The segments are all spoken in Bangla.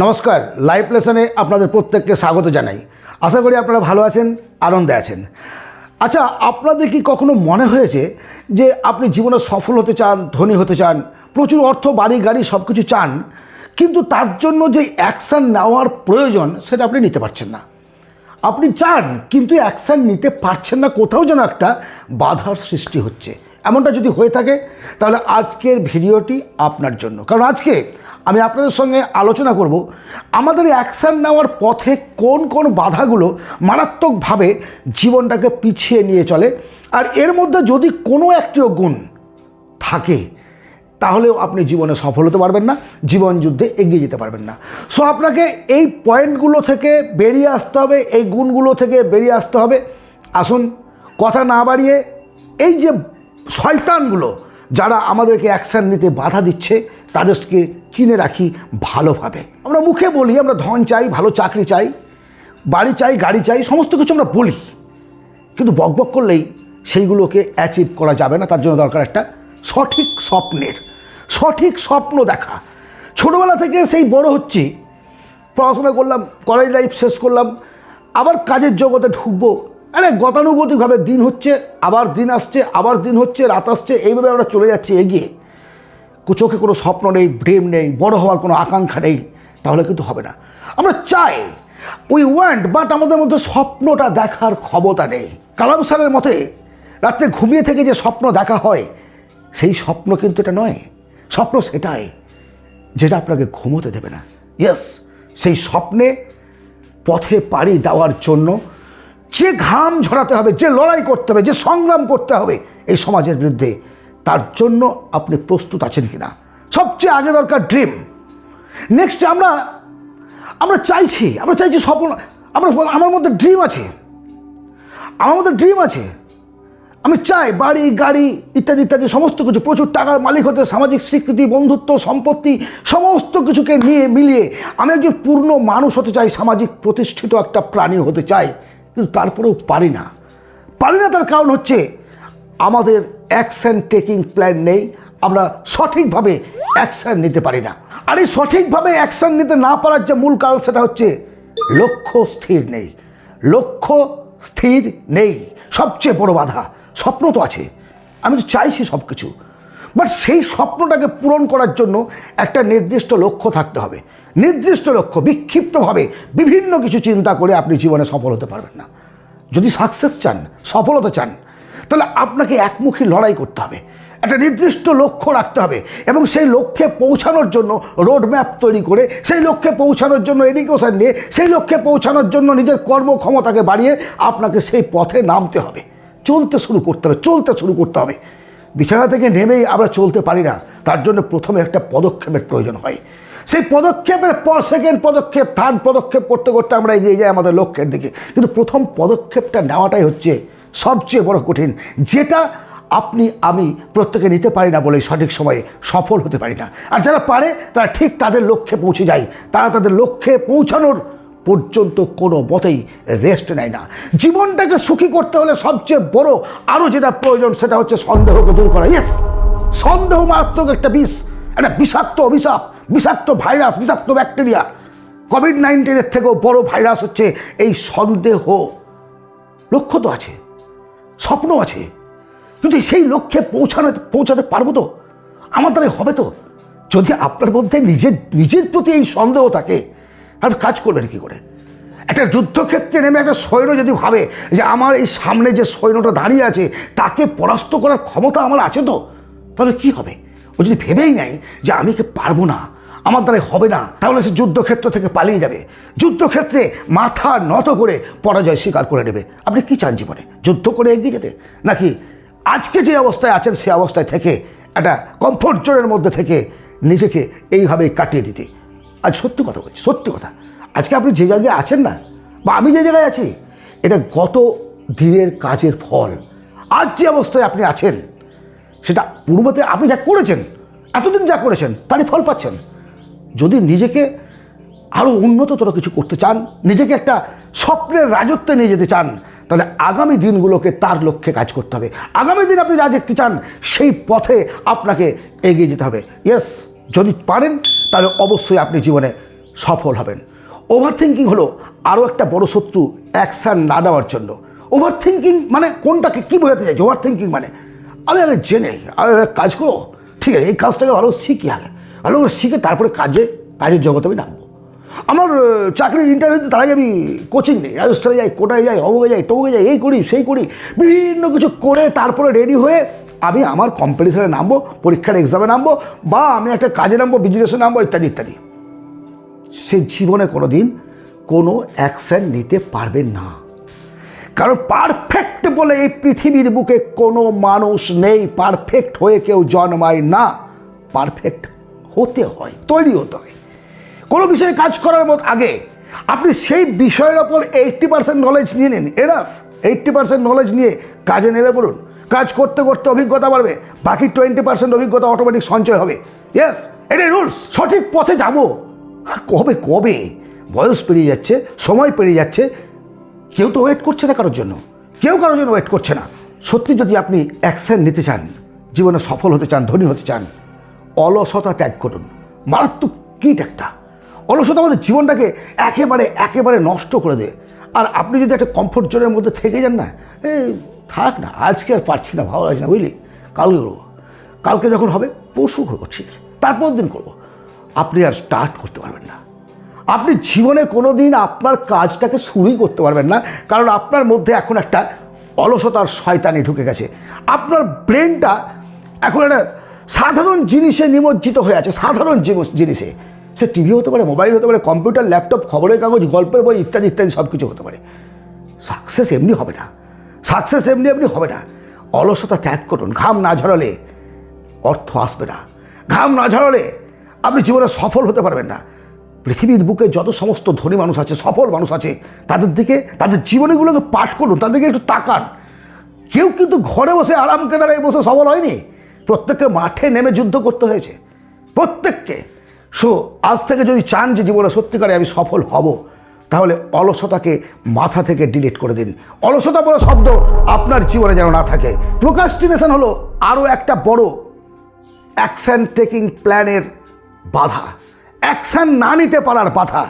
নমস্কার লাইভ লেসনে আপনাদের প্রত্যেককে স্বাগত জানাই। আশা করি আপনারা ভালো আছেন, আনন্দে আছেন। আচ্ছা আপনাদের কি কখনো মনে হয়েছে যে আপনি জীবনে সফল হতে চান, ধনী হতে চান, প্রচুর অর্থ, বাড়ি, গাড়ি সব কিছু চান, কিন্তু তার জন্য যে অ্যাকশান নেওয়ার প্রয়োজন সেটা আপনি নিতে পারছেন না। আপনি চান, কিন্তু অ্যাকশান নিতে পারছেন না, কোথাও যেন একটা বাধার সৃষ্টি হচ্ছে। এমনটা যদি হয়ে থাকে, তাহলে আজকের ভিডিওটি আপনার জন্য। কারণ আজকে আমি আপনাদের সঙ্গে আলোচনা করব, আমাদের অ্যাকশান নেওয়ার পথে কোন কোন বাধাগুলো মারাত্মকভাবে জীবনটাকে পিছিয়ে নিয়ে চলে। আর এর মধ্যে যদি কোনো একটিও গুণ থাকে, তাহলেও আপনি জীবনে সফল হতে পারবেন না, জীবন যুদ্ধে এগিয়ে যেতে পারবেন না। সো আপনাকে এই পয়েন্টগুলো থেকে বেরিয়ে আসতে হবে, এই গুণগুলো থেকে বেরিয়ে আসতে হবে। আসুন, কথা না বাড়িয়ে এই যে শয়তানগুলো, যারা আমাদেরকে অ্যাকশান নিতে বাধা দিচ্ছে, তাদেরকে চিনে রাখি ভালোভাবে। আমরা মুখে বলি, আমরা ধন চাই, ভালো চাকরি চাই, বাড়ি চাই, গাড়ি চাই, সমস্ত কিছু আমরা বলি। কিন্তু বকবক করলেই সেইগুলোকে অ্যাচিভ করা যাবে না, তার জন্য দরকার একটা সঠিক স্বপ্নের, সঠিক স্বপ্ন দেখা। ছোটোবেলা থেকে সেই বড় হচ্ছি, পড়াশোনা করলাম কলেজ লাইফ শেষ করলাম, আবার কাজের জগতে ঢুকবো। আরে গতানুগতিকভাবে দিন হচ্ছে, আবার দিন আসছে, আবার দিন হচ্ছে, রাত আসছে, এইভাবে আমরা চলে যাচ্ছি, এগিয়ে। চোখে কোনো স্বপ্ন নেই ড্রিম নেই, বড় হওয়ার কোনো আকাঙ্ক্ষা নেই, তাহলে কিন্তু হবে না। আমরা চাই উই ওয়ান্ট বাট আমাদের মধ্যে স্বপ্নটা দেখার ক্ষমতা নেই। কালাম স্যারের মতে, রাত্রে ঘুমিয়ে থেকে যে স্বপ্ন দেখা হয়, সেই স্বপ্ন কিন্তু এটা নয়। স্বপ্ন সেটাই যেটা আপনাকে ঘুমোতে দেবে না। ইয়েস সেই স্বপ্নে পথে পাড়ি দেওয়ার জন্য যে ঘাম ঝরাতে হবে, যে লড়াই করতে হবে, যে সংগ্রাম করতে হবে, এই সমাজের বিরুদ্ধে তার জন্য আপনি প্রস্তুত আছেন কিনা? সবচেয়ে আগে দরকার ড্রিম নেক্সট আমরা আমরা চাইছি আমরা চাইছি স্বপ্ন আমরা আমার মধ্যে ড্রিম আছে। আমার মধ্যে ড্রিম আছে। আমি চাই বাড়ি, গাড়ি, ইত্যাদি ইত্যাদি, সমস্ত কিছু, প্রচুর টাকার মালিক হতে, সামাজিক স্বীকৃতি, বন্ধুত্ব, সম্পত্তি, সমস্ত কিছুকে নিয়ে মিলিয়ে আমি একজন পূর্ণ মানুষ হতে চাই, সামাজিক প্রতিষ্ঠিত একটা প্রাণী হতে চাই। কিন্তু তারপরেও পারি না। পারি না তার কারণ হচ্ছে আমাদের অ্যাকশন টেকিং প্ল্যান নেই। আমরা সঠিকভাবে অ্যাকশন নিতে পারি না। আর এই সঠিকভাবে অ্যাকশন নিতে না পারার যে মূল কারণ সেটা হচ্ছে লক্ষ্য স্থির নেই। লক্ষ্য স্থির নেই। সবচেয়ে বড় বাধা স্বপ্ন তো আছে। আমি তো চাইছি সব কিছু বাট সেই স্বপ্নটাকে পূরণ করার জন্য একটা নির্দিষ্ট লক্ষ্য থাকতে হবে। নির্দিষ্ট লক্ষ্য, বিক্ষিপ্তভাবে বিভিন্ন কিছু চিন্তা করে আপনি জীবনে সফল হতে পারবেন না। যদি সাকসেস চান, সফলতা চান তাহলে আপনাকে একমুখী লড়াই করতে হবে। একটা নির্দিষ্ট লক্ষ্য রাখতে হবে এবং সেই লক্ষ্যে পৌঁছানোর জন্য রোড ম্যাপ তৈরি করে, সেই লক্ষ্যে পৌঁছানোর জন্য এডুকেশন নিয়ে, সেই লক্ষ্যে পৌঁছানোর জন্য নিজের কর্মক্ষমতাকে বাড়িয়ে আপনাকে সেই পথে নামতে হবে। চলতে শুরু করতে হবে, চলতে শুরু করতে হবে। বিছানা থেকে নেমেই আমরা চলতে পারি না, তার জন্য প্রথমে একটা পদক্ষেপের প্রয়োজন হয়। সেই পদক্ষেপের পর সেকেন্ড পদক্ষেপ থার্ড পদক্ষেপ করতে করতে আমরা এগিয়ে যাই আমাদের লক্ষ্যের দিকে। কিন্তু প্রথম পদক্ষেপটা নেওয়াটাই হচ্ছে সবচেয়ে বড় কঠিন, যেটা আপনি, আমি প্রত্যেকে নিতে পারি না বলে সঠিক সময়ে সফল হতে পারি না। আর যারা পারে, তারা ঠিক তাদের লক্ষ্যে পৌঁছে যায়। তারা তাদের লক্ষ্যে পৌঁছানোর পর্যন্ত কোনো মতেই রেস্ট নেয় না। জীবনটাকে সুখী করতে হলে সবচেয়ে বড় আরও যেটা প্রয়োজন, সেটা হচ্ছে সন্দেহকে দূর করা। ইয়েস! সন্দেহ মারাত্মক একটা বিষ, একটা বিষাক্ত অভিশাপ, বিষাক্ত ভাইরাস, বিষাক্ত ব্যাকটেরিয়া। কোভিড নাইন্টিনের থেকেও বড় ভাইরাস হচ্ছে এই সন্দেহ। লক্ষ্য তো আছে। স্বপ্ন আছে। কিন্তু সেই লক্ষ্যে পৌঁছানো, পৌঁছাতে পারব তো? আমার দ্বারা হবে তো? যদি আপনার মধ্যে নিজের নিজের প্রতি এই সন্দেহ থাকে আর কাজ করবেন কি করে? একটা যুদ্ধক্ষেত্রে নেমে একটা সৈন্য যদি ভাবে যে আমার এই সামনে যে সৈন্যটা দাঁড়িয়ে আছে, তাকে পরাস্ত করার ক্ষমতা আমার আছে তো? তাহলে কি হবে? ও যদি ভেবেই নেয় যে আমি কি পারব না আমার দ্বারা হবে না। তাহলে সে যুদ্ধক্ষেত্র থেকে পালিয়ে যাবে। যুদ্ধক্ষেত্রে মাথা নত করে পরাজয় স্বীকার করে নেবে। আপনি কি চান জীবনে? যুদ্ধ করে এগিয়ে যেতে? নাকি আজকে যে অবস্থায় আছেন সেই অবস্থায় থেকে একটা কমফোর্ট জোনের মধ্যে থেকে নিজেকে এইভাবে কাটিয়ে দিতে। আজ সত্যি কথা বলছি, সত্যি কথা। আজকে আপনি যে জায়গায় আছেন না, বা আমি যে জায়গায় আছি, এটা গত দিনের কাজের ফল। আজ যে অবস্থায় আপনি আছেন, সেটা পূর্বতে আপনি যা করেছেন, এতদিন যা করেছেন, তারই ফল পাচ্ছেন। যদি নিজেকে আরও উন্নততর কিছু করতে চান, নিজেকে একটা স্বপ্নের রাজত্বে নিয়ে যেতে চান, তাহলে আগামী দিনগুলোকে তার লক্ষ্যে কাজ করতে হবে। আগামী দিন আপনি যা দেখতে চান, সেই পথে আপনাকে এগিয়ে যেতে হবে। ইয়েস যদি পারেন, তাহলে অবশ্যই আপনি জীবনে সফল হবেন। ওভার থিঙ্কিং হলো আরও একটা বড় শত্রু অ্যাকশান না নেওয়ার জন্য। ওভার থিঙ্কিং মানে কোনটাকে কী বোঝাতে চাইছে? ওভার থিঙ্কিং মানে আমি আগে জেনে আমি কাজ করো। ঠিক আছে, এই কাজটাকে ভালো শিখি আগে। ভালো করে শিখে তারপরে কাজে, কাজের জগতে আমি নামবো। আমার চাকরির ইন্টারভিউতে তার আগে আমি কোচিং নিই। রাজস্থানে যাই, কোটায় যাই অমুকে যাই তমুকে যাই, এই করি, সেই করি, বিভিন্ন কিছু করে তারপরে রেডি হয়ে আমি আমার কম্পিটিশনে নামবো, পরীক্ষার এক্সামে নামবো, বা আমি একটা কাজে নামবো বিজনেসে নামবো, ইত্যাদি ইত্যাদি। সে জীবনে কোনো দিন কোনো অ্যাকশন নিতে পারবে না। কারণ পারফেক্ট বলে এই পৃথিবীর বুকে কোনো মানুষ নেই পারফেক্ট হয়ে কেউ জন্মায় না। পারফেক্ট হতে হয়, তৈরি হতে হয়। কোনো বিষয়ে কাজ করার মত আগে আপনি সেই বিষয়ের ওপর এইট্টি পার্সেন্ট নলেজ নিয়ে নিন এনাফ এইট্টি পার্সেন্ট নলেজ নিয়ে কাজে নেমে পড়ুন। কাজ করতে করতে অভিজ্ঞতা বাড়বে, বাকি টোয়েন্টি পার্সেন্ট অভিজ্ঞতা অটোমেটিক সঞ্চয় হবে। ইয়েস এটাই রুলস সঠিক পথে যাব। কবে কবে? বয়স পেরিয়ে যাচ্ছে, সময় পেরিয়ে যাচ্ছে। কেউ তো ওয়েট করছে না কারোর জন্য। কেউ কারোর জন্য ওয়েট করছে না। সত্যি যদি আপনি অ্যাকশন নিতে চান, জীবনে সফল হতে চান, ধনী হতে চান অলসতা ত্যাগ করুন। মারাত্মক কীট একটা। অলসতা আমাদের জীবনটাকে একেবারে একেবারে নষ্ট করে দেয়। আর আপনি যদি একটা কমফোর্ট জোনের মধ্যে থেকে যান না এই থাক না, আজকে আর পারছি না, ভালো লাগছে না, বুঝলি? কালকে করব। কালকে যখন হবে, পরশু করব, ঠিক আছে। তারপর দিন করব। আপনি আর স্টার্ট করতে পারবেন না। আপনি জীবনে কোনো দিন আপনার কাজটাকে শুরুই করতে পারবেন না, কারণ আপনার মধ্যে এখন একটা অলসতার শয়তানি ঢুকে গেছে। আপনার ব্রেনটা এখন একটা সাধারণ জিনিসে নিমজ্জিত হয়ে আছে, সাধারণ জিনিস- সে টিভি হতে পারে মোবাইল হতে পারে কম্পিউটার ল্যাপটপ খবরের কাগজ, গল্পের বই ইত্যাদি ইত্যাদি সব কিছু হতে পারে। সাকসেস এমনি হবে না। সাকসেস এমনি এমনি হবে না। অলসতা ত্যাগ করুন, ঘাম না ঝরালে অর্থ আসবে না। ঘাম না ঝরালে আপনি জীবনে সফল হতে পারবেন না। পৃথিবীর বুকে যত সমস্ত ধনী মানুষ আছে, সফল মানুষ আছে, তাদের দিকে, তাদের জীবনীগুলোকে পাঠ করুন তাদেরকে একটু তাকান। কেউ কিন্তু ঘরে বসে আরামকে দাঁড়ায় বসে সফল হয়নি। প্রত্যেককে মাঠে নেমে যুদ্ধ করতে হয়েছে। প্রত্যেককে। সো, আজ থেকে যদি চান যে জীবনে সত্যিকারে আমি সফল হব, তাহলে অলসতাকে মাথা থেকে ডিলিট করে দিন। অলসতা বলে শব্দ আপনার জীবনে যেন না থাকে। প্রোকাস্টিনেশন হলো আরও একটা বড় অ্যাকশন টেকিং প্ল্যানের বাধা। অ্যাকশন না নিতে পারার বাধা।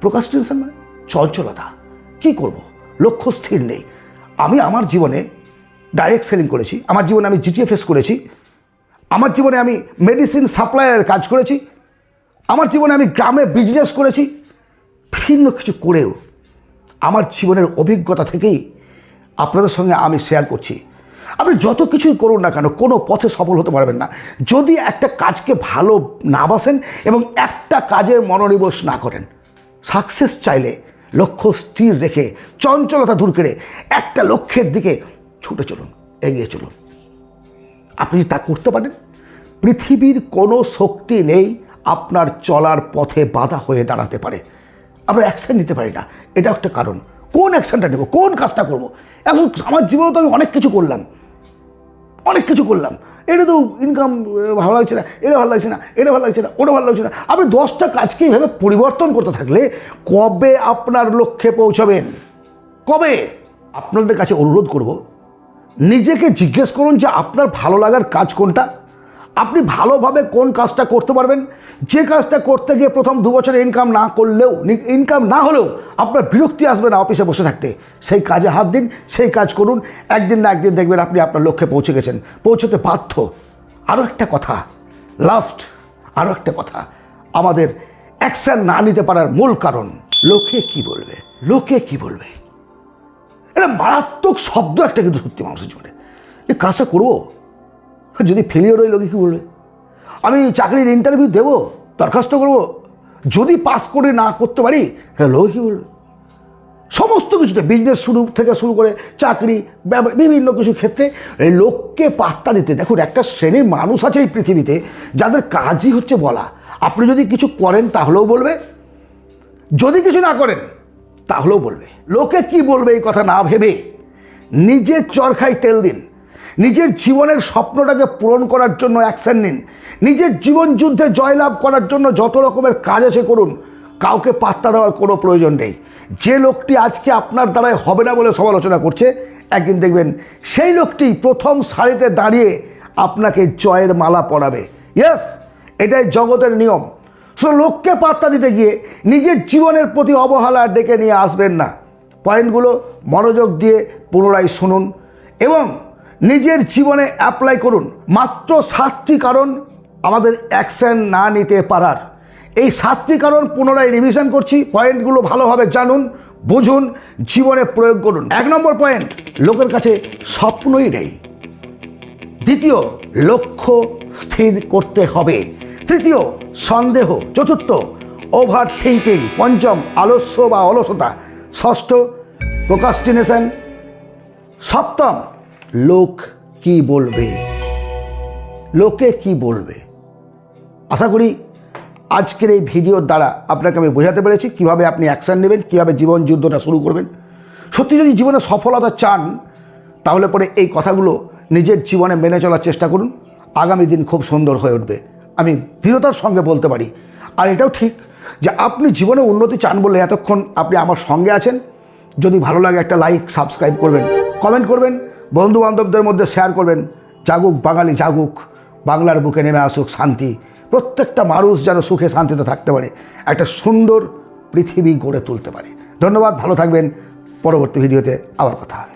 প্রোকাস্টিনেশন মানে চঞ্চলতা। কি করব? লক্ষ্য স্থির নেই। আমি আমার জীবনে ডাইরেক্ট সেলিং করেছি। আমার জীবনে আমি জিটিএফএস করেছি। আমার জীবনে আমি মেডিসিন সাপ্লাইয়ের কাজ করেছি, আমার জীবনে আমি গ্রামে বিজনেস করেছি, ভিন্ন কিছু করেও আমার জীবনের অভিজ্ঞতা থেকেই আপনাদের সঙ্গে আমি শেয়ার করছি। আপনি যত কিছুই করুন না কেন, কোনো পথে সফল হতে পারবেন না। যদি একটা কাজকে ভালো না বাসেন এবং একটা কাজে মনোনিবেশ না করেন সাকসেস চাইলে লক্ষ্য স্থির রেখে চঞ্চলতা দূর করে একটা লক্ষ্যের দিকে ছুটে চলুন, এগিয়ে চলুন। আপনি তা করতে পারেন, পৃথিবীর কোনো শক্তি নেই আপনার চলার পথে বাধা হয়ে দাঁড়াতে পারে। আমরা অ্যাকশন নিতে পারি না। এটা একটা কারণ। কোন অ্যাকশনটা নেব? কোন কাজটা করব? এখন আমার জীবনে তো আমি অনেক কিছু করলাম। অনেক কিছু করলাম। এটা তো ইনকাম ভালো লাগছে না, এটা ভালো লাগছে না, এটা ভালো লাগছে না, ওটা ভালো লাগছে না। আপনি দশটা কাজকে এইভাবে পরিবর্তন করতে থাকলে কবে আপনার লক্ষ্যে পৌঁছাবেন? কবে? আপনাদের কাছে অনুরোধ করব নিজেকে জিজ্ঞেস করুন যে আপনার ভালো লাগার কাজ কোনটা? আপনি ভালোভাবে কোন কাজটা করতে পারবেন? যে কাজটা করতে গিয়ে প্রথম দু বছর ইনকাম না করলেও ইনকাম না হলেও আপনার বিরক্তি আসবে না অফিসে বসে থাকতে। সেই কাজে হাত দিন, সেই কাজ করুন। একদিন না একদিন দেখবেন আপনি আপনার লক্ষ্যে পৌঁছে গেছেন। পৌঁছতে বাধ্য। আরও একটা কথা লাস্ট আরও একটা কথা। আমাদের অ্যাকশন না নিতে পারার মূল কারণ, লোকে কি বলবে? লোকে কি বলবে? এটা মারাত্মক শব্দ একটা কিন্তু সত্যি মানুষের জীবনে। এই কাজটা করব? যদি ফেলিওর হয়ে লোকে কী বলবে? আমি চাকরির ইন্টারভিউ দেবো, দরখাস্ত করব, যদি পাস করে না করতে পারি হ্যাঁ লোকে কী বলবে? সমস্ত কিছুতে বিজনেস শুরু থেকে শুরু করে চাকরি বিভিন্ন কিছু ক্ষেত্রে লোককে পাত্তা দিতে। দেখুন, একটা শ্রেণির মানুষ আছে এই পৃথিবীতে, যাদের কাজই হচ্ছে বলা। আপনি যদি কিছু করেন তাহলেও বলবে। যদি কিছু না করেন তাহলেও বলবে। লোকে কি বলবে এই কথা না ভেবে নিজের চরখায় তেল দিন, নিজের জীবনের স্বপ্নটাকে পূরণ করার জন্য অ্যাকশন নিন, নিজের জীবন যুদ্ধে জয়লাভ করার জন্য যত রকমের কাজ আছে করুন, কাউকে পাত্তা দেওয়ার কোনো প্রয়োজন নেই। যে লোকটি আজকে আপনার দ্বারাই হবে না বলে সমালোচনা করছে, একদিন দেখবেন সেই লোকটি প্রথম সারিতে দাঁড়িয়ে আপনাকে জয়ের মালা পরাবে। ইয়েস এটাই জগতের নিয়ম। সো লোককে পাত্তা দিতে গিয়ে নিজের জীবনের প্রতি অবহেলা ডেকে নিয়ে আসবেন না। পয়েন্টগুলো মনোযোগ দিয়ে পুনরায় শুনুন এবং নিজের জীবনে অ্যাপ্লাই করুন। মাত্র সাতটি কারণ আমাদের অ্যাকশন না নিতে পারার। এই সাতটি কারণ পুনরায় রিভিশন করছি, পয়েন্টগুলো ভালোভাবে জানুন, বুঝুন, জীবনে প্রয়োগ করুন। এক নম্বর পয়েন্ট, লোকের কাছে স্বপ্নই নেই। দ্বিতীয়, লক্ষ্য স্থির করতে হবে। তৃতীয়, সন্দেহ, চতুর্থ ওভার থিঙ্কিং পঞ্চম, আলস্য বা অলসতা, ষষ্ঠ প্রোকাস্টিনেশন সপ্তম, লোক কি বলবে? লোকে কি বলবে? আশা করি আজকের এই ভিডিওর দ্বারা আপনাকে আমি বোঝাতে পেরেছি কীভাবে আপনি অ্যাকশান নেবেন, কীভাবে জীবন যুদ্ধটা শুরু করবেন। সত্যি যদি জীবনে সফলতা চান, তাহলে পরে এই কথাগুলো নিজের জীবনে মেনে চলার চেষ্টা করুন। আগামী দিন খুব সুন্দর হয়ে উঠবে। আমি দৃঢ়তার সঙ্গে বলতে পারি। আর এটাও ঠিক যে আপনি জীবনে উন্নতি চান বলে এতক্ষণ আপনি আমার সঙ্গে আছেন। যদি ভালো লাগে একটা লাইক সাবস্ক্রাইব করবেন কমেন্ট করবেন বন্ধু বান্ধবদের মধ্যে শেয়ার করবেন। জাগুক বাঙালি, জাগুক, বাংলার বুকে নেমে আসুক শান্তি। প্রত্যেকটা মানুষ যেন সুখে শান্তিতে থাকতে পারে, একটা সুন্দর পৃথিবী গড়ে তুলতে পারে। ধন্যবাদ, ভালো থাকবেন। পরবর্তী ভিডিওতে আবার কথা হবে।